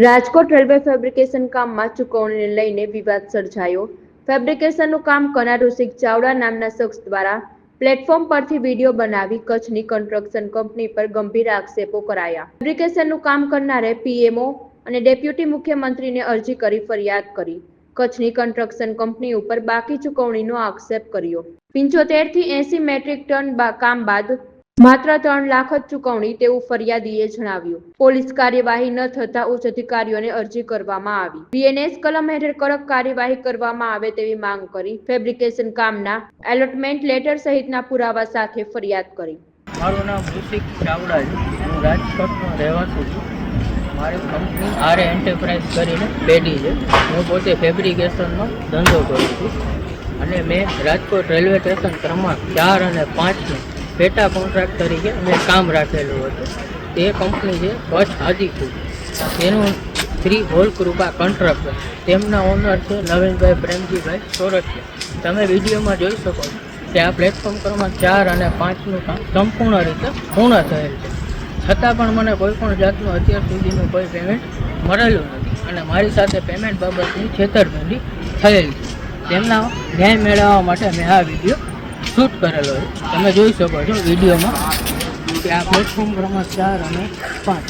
Rajkot railway fabrication કામમાં ચૂકવણીને લઈને વિવાદ સર્જાયો. ફેબ્રિકેશનનું કામ કરનાર ઋષિક ચાવડા નામના શખ્સ દ્વારા પ્લેટફોર્મ પરથી વીડિયો બનાવી કચ્છની કન્સ્ટ્રક્શન કંપની પર ગંભીર આક્ષેપો કરાયા. ફેબ્રિકેશનનું કામ કરનારે પીએમઓ અને ડેપ્યુટી મુખ્યમંત્રીને અરજી કરી ફરિયાદ કરી. કચ્છની કન્સ્ટ્રક્શન કંપની ઉપર બાકી ચૂકવણીનો આક્ષેપ કર્યો. પંચોતેરથી એસી મેટ્રિક ટન કામ બાદ માત્ર ત્રણ લાખ જ ચૂકવણી તેવું ફરિયાદીએ જણાવ્યું. પોલીસ કાર્યવાહી ન થતા ઉચ્ચ અધિકારીઓને અરજી કરવામાં આવી. બીએનએસ કલમ હેઠળ કડક કાર્યવાહી કરવામાં આવે તેવી માંગ કરી ફેબ્રિકેશન કામના એલોટમેન્ટ લેટર સહિતના પુરાવા સાથે ફરિયાદ કરી. મારું નામ ઋષિક ચાવડા છે. હું રાજકોટનો રહેવાસી છું. મારી કંપની આર એન્ટરપ્રાઇઝ કરીને પેઢી છે. હું પોતે ફેબ્રિકેશનનો ધંધો કરું છું. અને મેં રાજકોટ રેલવે સ્ટેશન ક્રમાંક ચાર અને પાંચનું પેટા કોન્ટ્રાક્ટ તરીકે મેં કામ રાખેલું હતું. તે કંપની છે કચ્છ હાજીપુર તેનું શ્રી હોલકૃપા કોન્ટ્રાક્ટર તેમના ઓનર છે નવીનભાઈ પ્રેમજીભાઈ સોરઠિયા. તમે વિડીયોમાં જોઈ શકો છો કે આ પ્લેટફોર્મ ક્રમાંક ચાર અને પાંચનું કામ સંપૂર્ણ રીતે પૂર્ણ થયેલ છે. છતાં પણ મને કોઈ પણ જાતનું અત્યાર સુધીનું કોઈ પેમેન્ટ મળેલું નથી. અને મારી સાથે પેમેન્ટ બાબતની છેતરપિંડી થયેલ છે. તેમના ન્યાય મેળવવા માટે મેં આ વીડિયો શૂટ કરેલો છે. તમે જોઈ શકો છો વિડીયોમાં. કે આ પ્લેટફોર્મ ક્રમાંક ચાર અને પાંચ.